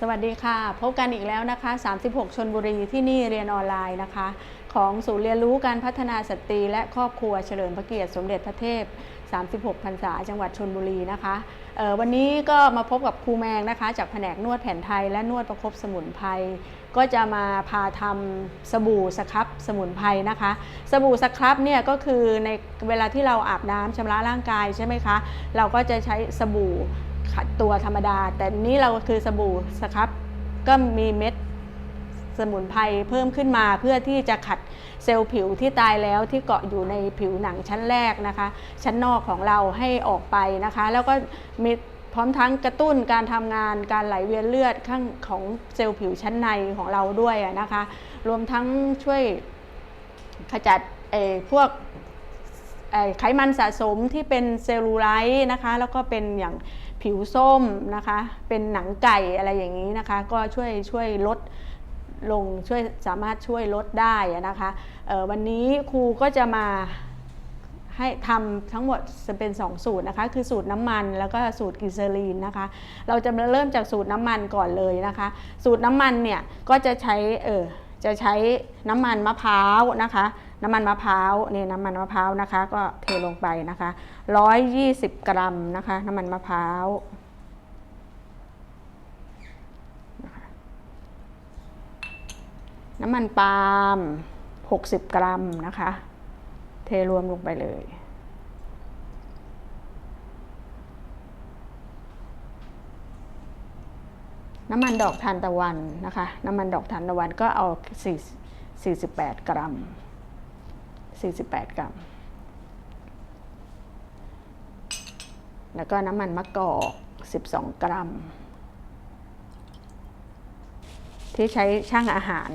สวัสดีค่ะ พบกันอีกแล้วนะคะ 36 ชนบุรีที่นี่เรียนออนไลน์นะคะ ของศูนย์เรียนรู้การพัฒนาสตรีและครอบครัวเฉลิมพระเกียรติสมเด็จพระเทพ 36 พรรษาจังหวัดชนบุรีนะคะออวันนี้ก็มาพบกับครูแมงนะคะ จากแผนกนวดแผนไทยและนวดประคบสมุนไพรก็จะมาพาทำสบู่สครับสมุนไพรนะคะ สบู่สครับเนี่ยก็คือในเวลาที่เราอาบน้ำชำระร่างกายใช่ไหมคะ เราก็จะใช้สบู่ ขัดตัวธรรมดา แต่นี้เราคือสบู่สครับก็มีเม็ดสมุนไพรเพิ่มขึ้นมาเพื่อที่จะขัดเซลล์ผิวที่ตายแล้วที่เกาะอยู่ในผิวหนังชั้นแรกนะคะ ชั้นนอกของเราให้ออกไปนะคะ แล้วก็มีพร้อมทั้งกระตุ้นการทำงานการไหลเวียนเลือดข้างของเซลล์ผิวชั้นในของเราด้วยนะคะ รวมทั้งช่วยขจัดเอ่อพวกไขมันสะสมที่เป็นเซลลูไลท์นะคะ แล้วก็เป็นอย่าง ผิวส้มนะคะ เป็นหนังไก่อะไรอย่างนี้นะคะ ก็ช่วยช่วยลดลงช่วยสามารถช่วยลดได้นะคะวันนี้ครูก็จะมาให้ทำทั้งหมดจะเป็น 2 สูตรนะคะ คือสูตรน้ำมันแล้วก็สูตรกิเซอรีนนะคะ เราจะเริ่มจากสูตรน้ำมันก่อนเลยนะคะ สูตรน้ำมันเนี่ยก็จะใช้เออจะใช้น้ำมันมะพร้าวนะคะ น้ำมันมะพร้าวนี่น้ำมันมะพร้าวนะคะ ก็เทลงไปนะคะ120 กรัมนะคะ น้ำมันมะพร้าวน้ำมันปาล์ม60 กรัมนะคะ เทรวมลงไปเลย น้ำมันดอกทานตะวันนะคะ น้ำมันดอกทานตะวันก็เอา 48 กรัม 48 กรัม แล้วก็น้ำมันมะกอก 12 กรัม ที่ใช้ช่างอาหาร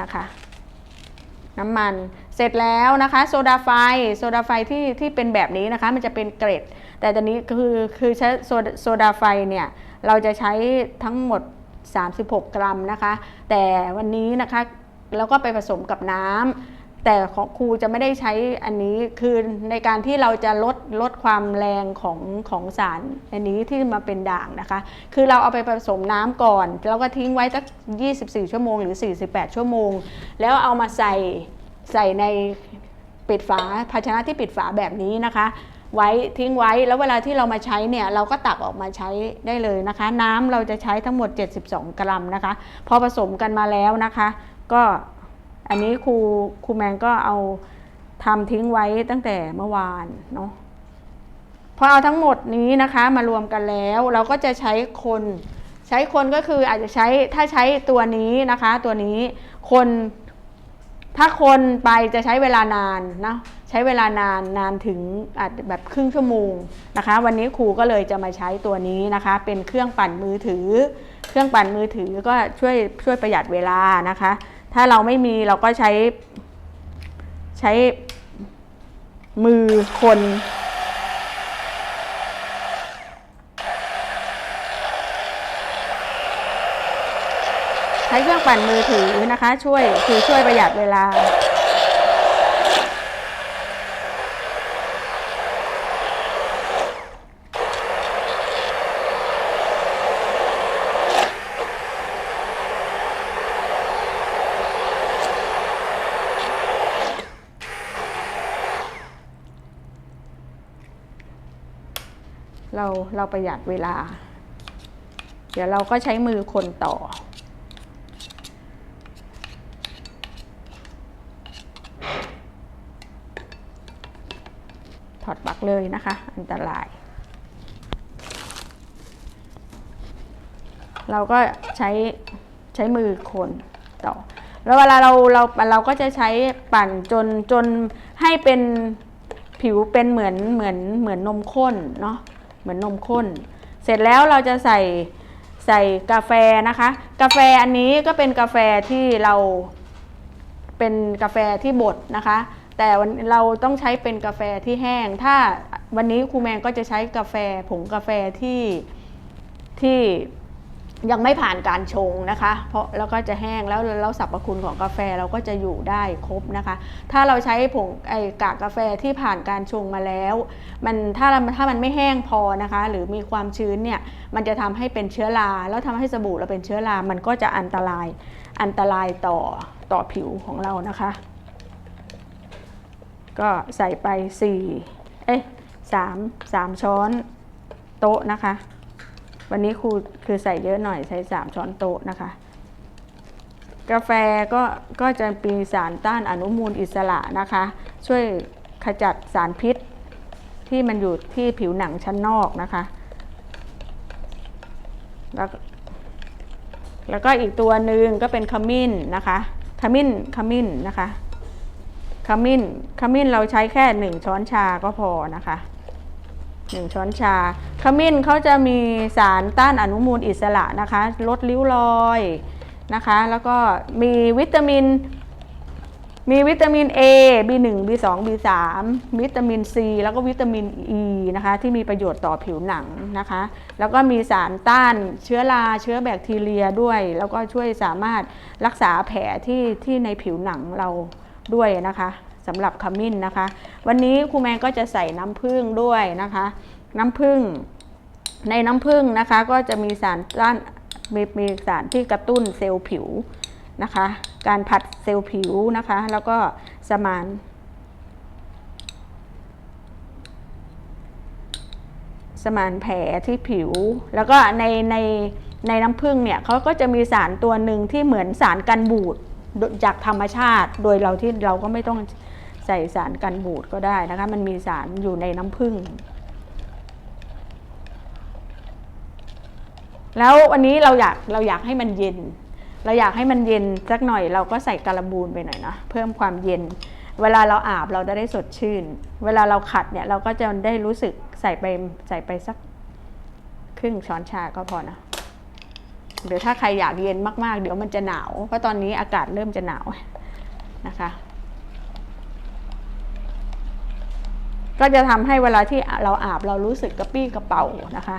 นะคะ น้ำมัน เสร็จแล้วนะคะโซดาไฟโซดาไฟที่ที่เป็นแบบนี้นะคะมันจะเป็นเกรด แต่ตอนนี้คือคือใช้โซดาไฟเนี่ยเราจะใช้ทั้งหมด 36 กรัมนะคะ แต่วันนี้นะคะแล้วก็ไปผสมกับน้ำ แต่ครูจะไม่ได้ใช้อันนี้คือในการที่เราจะลดลดความแรงของของสารอันนี้ที่มาเป็นด่างนะคะ คือเราเอาไปผสมน้ำก่อน แล้วก็ทิ้งไว้สัก 24 ชั่วโมงหรือ 48 ชั่วโมง แล้วเอามาใส่ใส่ในปิดฝาภาชนะที่ปิดฝาแบบนี้นะคะ ไว้ทิ้งไว้แล้วเวลาที่เรามาใช้เนี่ยเราก็ตักออกมาใช้ได้เลยนะคะ น้ำเราจะใช้ทั้งหมด 72 กรัมนะคะ พอผสมกันมาแล้วนะคะ ก็ อันนี้ครูครูแมงก็เอาทำทิ้งไว้ตั้งแต่เมื่อวานเนาะพอเอาทั้งหมดนี้นะคะมารวมกันแล้ว เราก็จะใช้คนใช้คนก็คืออาจจะใช้ถ้าใช้ตัวนี้นะคะ ตัวนี้คนถ้าคนไปจะใช้เวลานานนะใช้เวลานานนานถึงอาจแบบครึ่งชั่วโมงนะคะ วันนี้ครูก็เลยจะมาใช้ตัวนี้นะคะ เป็นเครื่องปั่นมือถือ เครื่องปั่นมือถือก็ช่วยช่วยประหยัดเวลานะคะ ถ้าเราไม่มีเราก็ใช้ ใช้มือคน ใช้เครื่องปั่นมือถือนะคะ ช่วยคือช่วยประหยัดเวลา เราเราประหยัดเวลา เดี๋ยวเราก็ใช้มือคนต่อ ถอดปลั๊กเลยนะคะ อันตราย เราก็ใช้ใช้มือคนต่อ แล้วเวลาเราเราเราก็จะใช้ปั่นจนจนให้เป็นผิวเป็นเหมือนเหมือนเหมือนนมข้นเนาะ มือนนมข้น เสร็จแล้วเราจะใส่ใส่กาแฟนะคะ กาแฟอันนี้ก็เป็นกาแฟที่เราเป็นกาแฟที่บดนะคะ แต่วันเราต้องใช้เป็นกาแฟที่แห้ง ถ้าวันนี้ครูแมงก็จะใช้กาแฟผงกาแฟที่ที่ ยังไม่ผ่านการชงนะคะ เพราะแล้วก็จะแห้งแล้วแล้วสรรพคุณของกาแฟเราก็จะอยู่ได้ครบนะคะ ถ้าเราใช้ผงไอกากกาแฟที่ผ่านการชงมาแล้ว มันถ้าถ้ามันไม่แห้งพอนะคะ หรือมีความชื้นเนี่ยมันจะทำให้เป็นเชื้อรา แล้วทำให้สบู่เราเป็นเชื้อรา มันก็จะอันตรายอันตรายต่อต่อผิวของเรานะคะ ก็ใส่ไป4เอ๊ะสามสามช้อนโต๊ะนะคะ วันนี้ครูคือใส่เยอะหน่อยใส่สามช้อนโต๊ะนะคะ กาแฟก็ก็จะมีสารต้านอนุมูลอิสระนะคะ ช่วยขจัดสารพิษที่มันอยู่ที่ผิวหนังชั้นนอกนะคะ แล้วก็แล้วก็อีกตัวหนึ่งก็เป็นขมิ้นนะคะขมิ้นขมิ้นนะคะขมิ้นขมิ้นเราใช้แค่หนึ่งช้อนชาก็พอนะคะ หนึ่งช้อนชา ขมิ้นเขาจะมีสารต้านอนุมูลอิสระนะคะ ลดริ้วรอยนะคะ แล้วก็มีวิตามิน มีวิตามิน A B1 B2 B3 วิตามิน C แล้วก็วิตามิน E นะคะ ที่มีประโยชน์ต่อผิวหนังนะคะ แล้วก็มีสารต้านเชื้อรา เชื้อแบคทีเรียด้วย แล้วก็ช่วยสามารถรักษาแผลที่ที่ในผิวหนังเราด้วยนะคะ สำหรับขมิ้นนะคะ วันนี้ครูแมนก็จะใส่น้ำผึ้งด้วยนะคะ น้ำผึ้งในน้ำผึ้งนะคะ ก็จะมีสารต้านมีมีสารที่กระตุ้นเซลล์ผิวนะคะ การผัดเซลล์ผิวนะคะ แล้วก็สมานสมานแผลที่ผิว แล้วก็ในในในน้ำผึ้งเนี่ยเขาก็จะมีสารตัวหนึ่งที่เหมือนสารกันบูดจากธรรมชาติ โดยเราที่เราก็ไม่ต้อง ใส่สารกันบูดก็ได้นะคะ มันมีสารอยู่ในน้ำผึ้งแล้ววันนี้เราอยากเราอยากให้มันเย็น เราอยากให้มันเย็นสักหน่อยเราก็ใส่การบูนไปหน่อยนะเพิ่มความเย็น เวลาเราอาบเราจะได้สดชื่น เวลาเราขัดเนี่ยเราก็จะได้รู้สึกใส่ไปใส่ไปสักครึ่งช้อนชาก็พอนะเดี๋ยวถ้าใครอยากเย็นมากๆ เดี๋ยวมันจะหนาว เพราะตอนนี้อากาศเริ่มจะหนาวนะคะ ก็จะทำให้เวลาที่เราอาบเรารู้สึกกระปี้กระเป๋านะคะ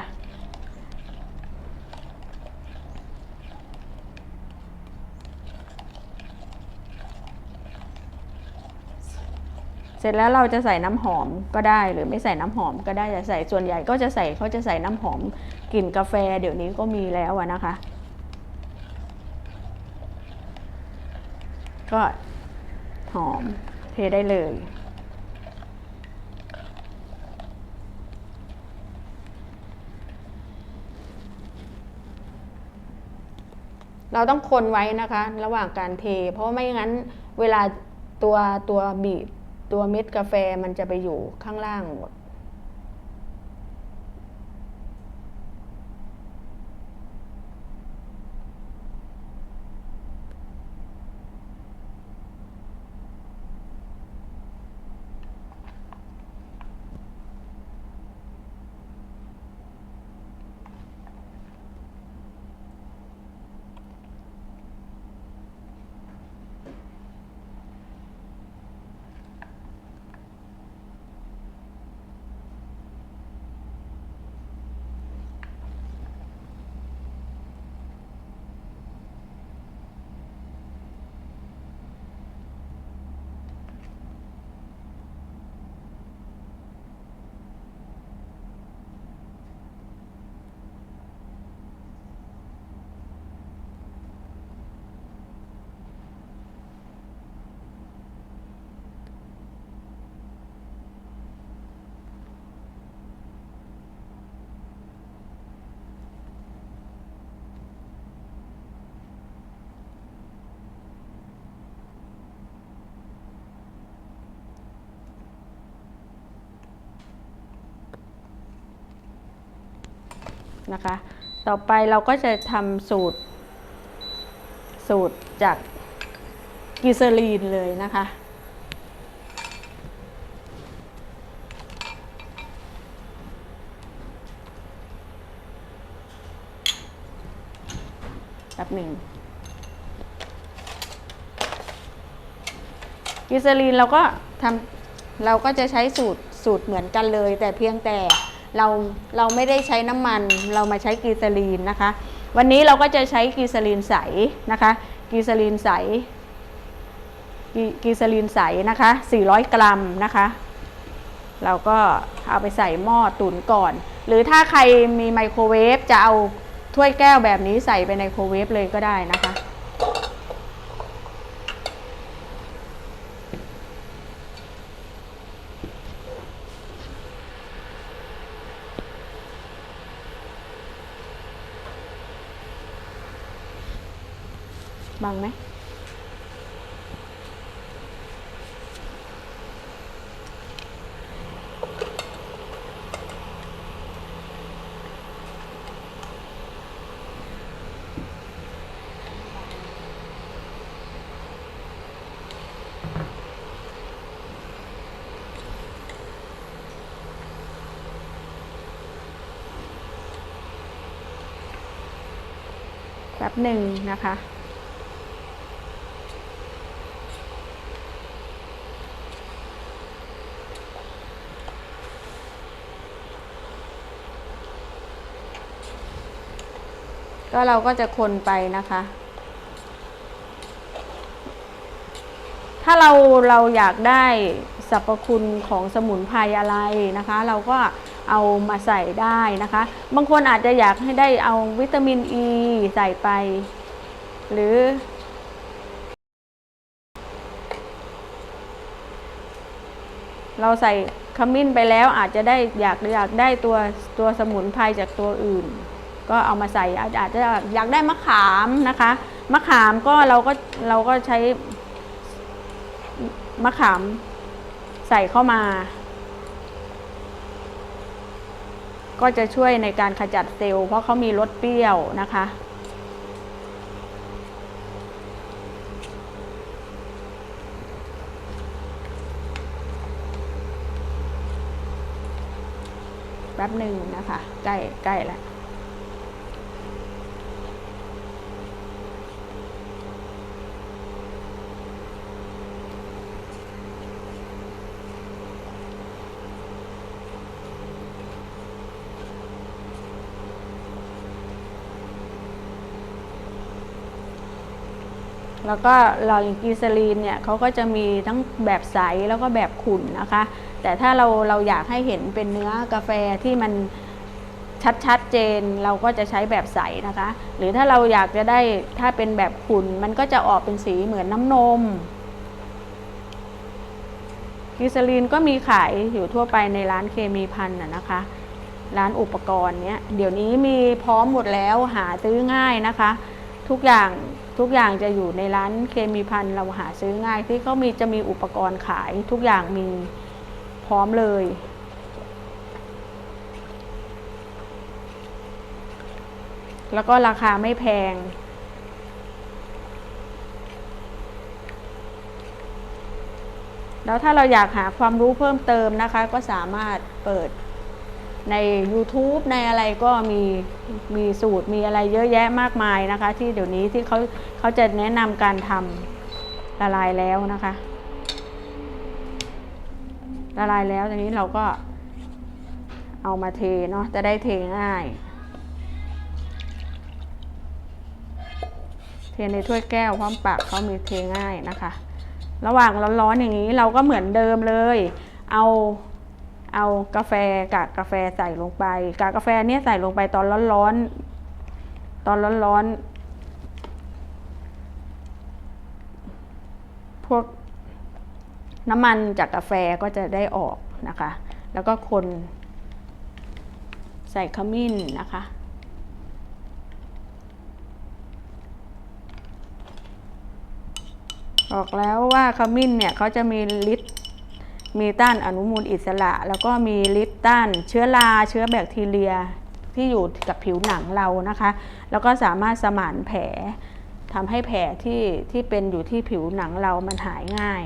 เสร็จแล้วเราจะใส่น้ำหอมก็ได้หรือไม่ใส่น้ำหอมก็ได้จะใส่ส่วนใหญ่ก็จะใส่เขาจะใส่น้ำหอมกลิ่นกาแฟเดี๋ยวนี้ก็มีแล้วนะคะ ก็หอมเทได้เลย เราต้องคนไว้นะคะ ระหว่างการเท เพราะไม่งั้นเวลาตัวตัวบีบตัวเม็ดกาแฟมันจะไปอยู่ข้างล่างหมด นะคะ ต่อไปเราก็จะทำสูตร สูตรจากกิเซรีนเลยนะคะ แบบหนึ่งกิเซรีนเราก็ทำเราก็จะใช้สูตรสูตรเหมือนกันเลย แต่เพียงแต่ เราเราไม่ได้ใช้น้ำมัน เรามาใช้กีซาลีนนะคะ วันนี้เราก็จะใช้กีซาลีนใสนะคะกีซาลีนใสกีกีซาลีนใสนะคะ 400 กรัมนะคะ เราก็เอาไปใส่หม้อตุ๋นก่อน หรือถ้าใครมีไมโครเวฟจะเอาถ้วยแก้วแบบนี้ใส่ไปในไมโครเวฟเลยก็ได้นะคะ ป๊บหนึ่งนะคะ ก็เราก็จะคนไปนะคะ ถ้าเราเราอยากได้สรรพคุณของสมุนไพรอะไรนะคะ เราก็ เอามาใส่ได้นะคะ บางคนอาจจะอยากให้ได้เอาวิตามินอ e ีใส่ไป หรือ เราใส่ขมิ้นไปแล้วอาจจะได้อยากอยากได้ตัวตัวสมุนไพรจากตัวอื่น ก็เอามาใส่อาจอาจจะอยากได้มะขามนะคะ มะขามก็เราก็เราก็ใช้มะขามใส่เข้ามา ก็จะช่วยในการขจัดเซลล์เพราะเขามีรสเปรี้ยวนะคะ แป๊บหนึ่งนะคะ ใกล้ใกล้แล้ว แล้วก็เราอย่างกีซาลีนเนี่ยเขาก็จะมีทั้งแบบใสแล้วก็แบบขุ่นนะคะ แต่ถ้าเราเราอยากให้เห็นเป็นเนื้อกาแฟที่มันชัดชัดเจนเราก็จะใช้แบบใสนะคะ หรือถ้าเราอยากจะได้ถ้าเป็นแบบขุ่นมันก็จะออกเป็นสีเหมือนน้ำนมกีซาลีนก็มีขายอยู่ทั่วไปในร้านเคมีพันนะนะคะ ร้านอุปกรณ์เนี้ยเดี๋ยวนี้มีพร้อมหมดแล้วหาซื้อง่ายนะคะ ทุกอย่างทุกอย่างจะอยู่ในร้านเคมีพันเราหาซื้อง่ายที่เขามีจะมีอุปกรณ์ขายทุกอย่างมีพร้อมเลย แล้วก็ราคาไม่แพง แล้วถ้าเราอยากหาความรู้เพิ่มเติมนะคะ ก็สามารถเปิด ใน YouTube ในอะไรก็มีมีสูตรมีอะไรเยอะแยะมากมายนะคะ ที่เดี๋ยวนี้ที่เขาเขาจะแนะนำการทำละลายแล้วนะคะละลายแล้วทีนี้เราก็เอามาเทเนาะจะได้เทง่าย เทในถ้วยแก้วพร้อมปากเขามีเทง่ายนะคะ ระหว่างร้อนๆอย่างนี้เราก็เหมือนเดิมเลย เอา เอากาแฟกากกาแฟใส่ลงไป กากกาแฟเนี่ยใส่ลงไปตอนร้อนๆ ตอนร้อนๆ พวกน้ำมันจากกาแฟก็จะได้ออกนะคะ แล้วก็คนใส่ขมิ้นนะคะ บอกแล้วว่าขมิ้นเนี่ยเขาจะมีฤทธิ์ มีต้านอนุมูลอิสระ แล้วก็มีฤทธิ์ต้านเชื้อราเชื้อแบคทีเรียที่อยู่กับผิวหนังเรานะคะ แล้วก็สามารถสมานแผลทำให้แผลที่ที่เป็นอยู่ที่ผิวหนังเรามันหายง่าย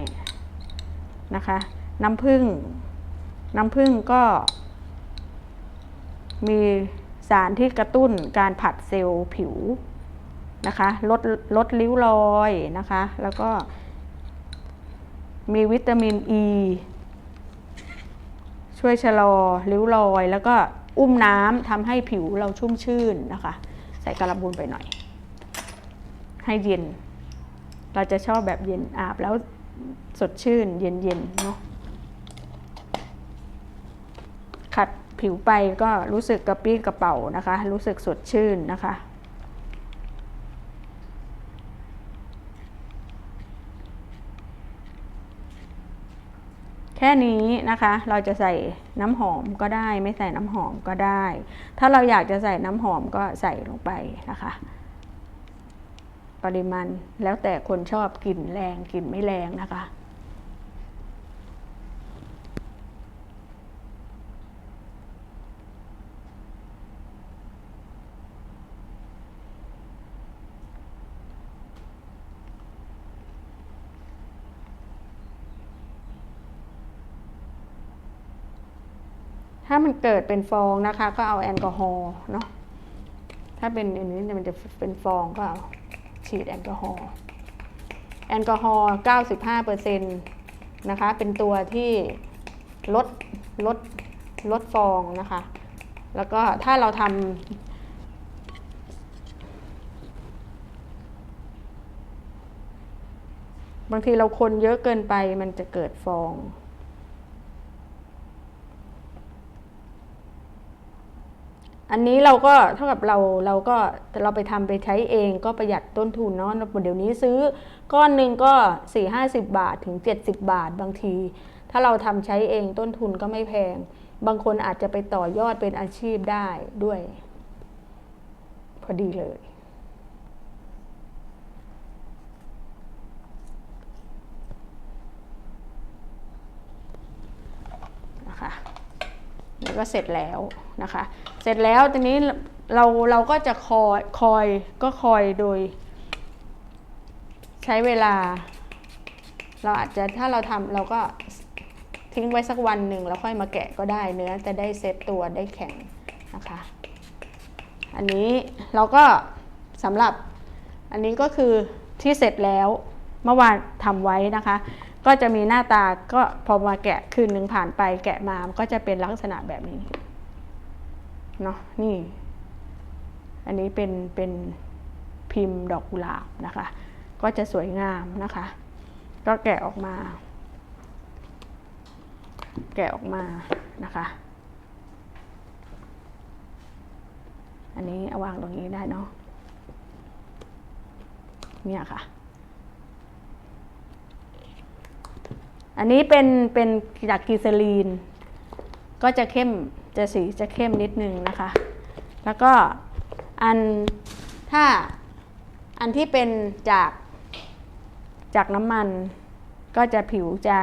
นะคะ น้ำผึ้งน้ำผึ้งก็ มีสารที่กระตุ้นการผัดเซลล์ผิวนะคะลดลดริ้วรอยนะคะ แล้วก็มีวิตามินอ e, ี ช่วยชะลอริ้วรอย แล้วก็อุ้มน้ำทำให้ผิวเราชุ่มชื่นนะคะ ใส่การบูนไปหน่อย ให้เย็น เราจะชอบแบบเย็นอาบแล้วสดชื่นเย็นๆเนาะขัดผิวไปก็รู้สึกกระปี้กระเป๋านะคะ รู้สึกสดชื่นนะคะ แค่นี้นะคะ เราจะใส่น้ำหอมก็ได้ ไม่ใส่น้ำหอมก็ได้ ถ้าเราอยากจะใส่น้ำหอมก็ใส่ลงไปนะคะ ปริมาณแล้วแต่คนชอบกลิ่นแรงกลิ่นไม่แรงนะคะ ถ้ามันเกิดเป็นฟองนะคะ ก็เอาแอลกอฮอล์เนาะ ถ้าเป็นอันนี้มันจะเป็นฟองก็เอาฉีดแอลกอฮอล์ แอลกอฮอล์95%นะคะ เป็นตัวที่ลดลดลดฟองนะคะ แล้วก็ถ้าเราทำบางทีเราคนเยอะเกินไปมันจะเกิดฟอง อันนี้เราก็เท่ากับเราเราก็เราไปทำไปใช้เองก็ประหยัดต้นทุนเนาะเดี๋ยวนี้ซื้อก้อนหนึ่งก็สี่ห้าสิบบาทถึงเจ็ดสิบบาทบางที ถ้าเราทำใช้เองต้นทุนก็ไม่แพง บางคนอาจจะไปต่อยอดเป็นอาชีพได้ด้วย พอดีเลยนะคะนี่ก็เสร็จแล้ว นะคะ เสร็จแล้วทีนี้เราเราก็จะคอยคอยก็คอยโดย ใช้เวลา เราอาจจะถ้าเราทำเราก็ทิ้งไว้สักวันหนึ่งแล้วค่อยมาแกะก็ได้เนื้อจะได้เซตตัวได้แข็งนะคะ อันนี้เราก็สำหรับอันนี้ก็คือที่เสร็จแล้วเมื่อวานทำไว้นะคะ ก็จะมีหน้าตาก็พอมาแกะคืนหนึ่งผ่านไปแกะมามก็จะเป็นลักษณะแบบนี้ เนาะนี่ อันนี้เป็นเป็นพิมพ์ดอกกุหลาบนะคะ ก็จะสวยงามนะคะ ก็แกะออกมา แกะออกมานะคะ อันนี้เอาวางตรงนี้ได้เนาะเนี่ยค่ะอันนี้เป็นเป็นจากกีเซลีน ก็จะเข้ม จะสีจะเข้มนิดนึงนะคะ แล้วก็อันถ้าอันที่เป็นจากจากน้ำมันก็จะผิวจะ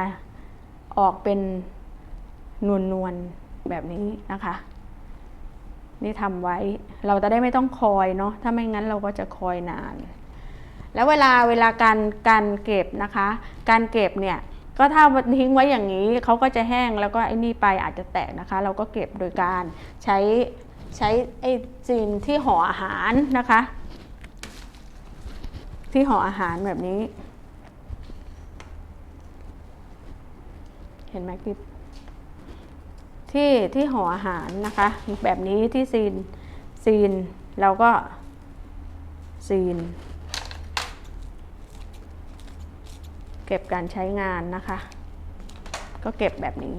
ออกเป็นนวลนวลแบบนี้นะคะ นี่ทำไว้เราจะได้ไม่ต้องคอยเนาะถ้าไม่งั้นเราก็จะคอยนาน แล้วเวลาเวลาการการเก็บนะคะ การเก็บเนี่ย ก็ถ้าทิ้งไว้อย่างนี้เขาก็จะแห้งแล้วก็ไอ้นี่ไปอาจจะแตกนะคะ เราก็เก็บโดยการใช้ใช้ไอ้จีนที่ห่ออาหารนะคะ ที่ห่ออาหารแบบนี้ เห็นไหมพี่ที่ที่ห่ออาหารนะคะ แบบนี้ที่ซีนซีนเราก็ซีน เก็บการใช้งานนะคะ ก็เก็บแบบนี้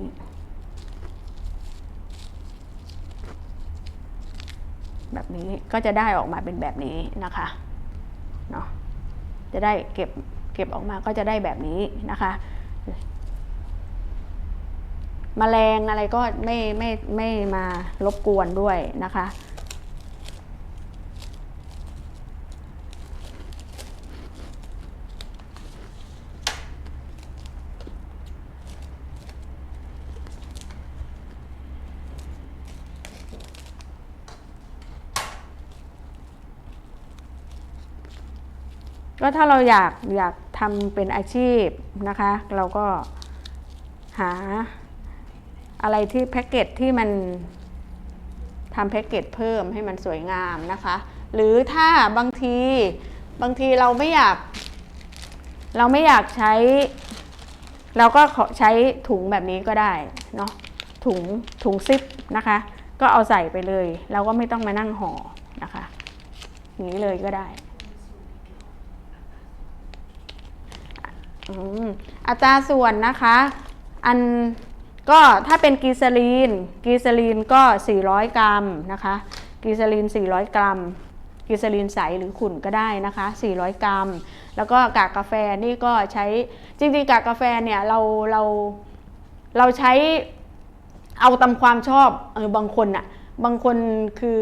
แบบนี้ก็จะได้ออกมาเป็นแบบนี้นะคะเนาะจะได้เก็บเก็บออกมาก็จะได้แบบนี้นะคะมแมลงอะไรก็ไม่ไม่ไม่มารบกวนด้วยนะคะ ก็ถ้าเราอยากอยากทำเป็นอาชีพนะคะ เราก็หาอะไรที่แพ็กเกจที่มันทำแพ็กเกจเพิ่มให้มันสวยงามนะคะ หรือถ้าบางทีบางทีเราไม่อยาก เราไม่อยากใช้ เราก็ขอใช้ถุงแบบนี้ก็ได้เนาะถุงถุงซิปนะคะ ก็เอาใส่ไปเลย เราก็ไม่ต้องมานั่งห่อนะคะ อย่างนี้เลยก็ได้ อัตราส่วนนะคะ อันก็ถ้าเป็นกีซาลีน กีซาลีนก็ 400 กรัมนะคะ กีซาลีน 400 กรัม กีซาลีนใสหรือขุ่นก็ได้นะคะ 400 กรัม แล้วก็กากกาแฟนี่ก็ใช้ จริงๆ กากกาแฟเนี่ยเราเราเราใช้เอาตามความชอบเออบางคนอะ บางคนคือ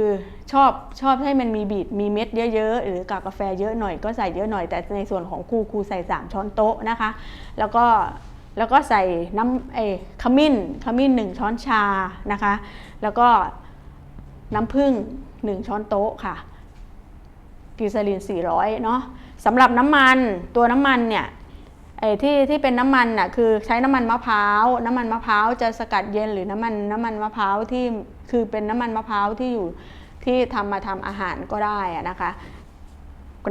ชอบชอบให้มันมีบีดมีเม็ดเยอะๆ หรือกากกาแฟเยอะหน่อยก็ใส่เยอะหน่อยแต่ในส่วนของครูครูใส่ 3 ช้อนโต๊ะนะคะ แล้วก็แล้วก็ใส่น้ำเอขมิ้นขมิ้น 1 ช้อนชานะคะ แล้วก็น้ำผึ้ง1 ช้อนโต๊ะค่ะกลีเซอรีน400 เนาะสำหรับน้ำมันตัวน้ำมันเนี่ย ไอ้ที่ที่เป็นน้ำมันน่ะคือใช้น้ำมันมะพร้าว น้ำมันมะพร้าวจะสกัดเย็นหรือน้ำมันน้ำมันมะพร้าวที่คือเป็นน้ำมันมะพร้าวที่อยู่ที่ทำมาทำอาหารก็ได้อะนะคะ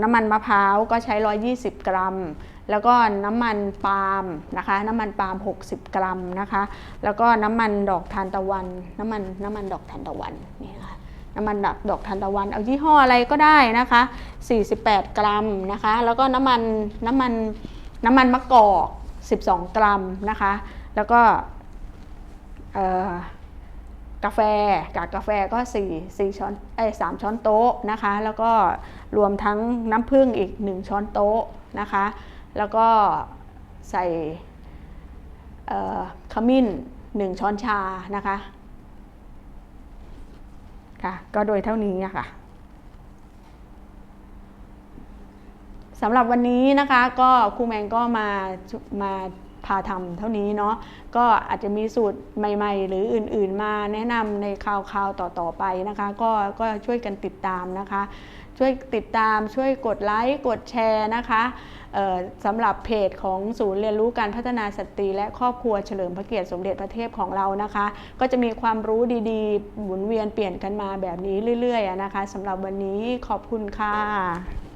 น้ำมันมะพร้าวก็ใช้ 120 กรัม แล้วก็น้ำมันปาล์มนะคะ น้ำมันปาล์ม 60 กรัมนะคะ แล้วก็น้ำมันดอกทานตะวัน น้ำมันน้ำมันดอกทานตะวันนี่ค่ะน้ำมันดอกดอกทานตะวัน เอายี่ห้ออะไรก็ได้นะคะ 48 กรัมนะคะ แล้วก็น้ำมันน้ำมัน น้ำมันมะกอก 12 กรัมนะคะ แล้วก็กาแฟกากกาแฟก็4 4ช้อนเอ้ย3ช้อนโต๊ะนะคะ แล้วก็รวมทั้งน้ำผึ้งอีก 1 ช้อนโต๊ะนะคะ แล้วก็ใส่ขมิ้น 1 ช้อนชานะคะค่ะก็โดยเท่านี้ค่ะ สำหรับวันนี้นะคะก็ครูแมงก็มามาพาทำเท่านี้เนาะก็อาจจะมีสูตรใหม่ ๆ หรืออื่นๆ มาแนะนำในคราวๆต่อๆไปนะคะ ก็ก็ช่วยกันติดตามนะคะ ช่วยติดตามช่วยกดไลค์กดแชร์นะคะสำหรับเพจของศูนย์เรียนรู้การพัฒนาสตรี และครอบครัวเฉลิมพระเกียรติสมเด็จพระเทพของเรานะคะ ก็จะมีความรู้ดีๆ หมุนเวียนเปลี่ยนกันมาแบบนี้เรื่อยๆนะคะสำหรับวันนี้ขอบคุณค่ะ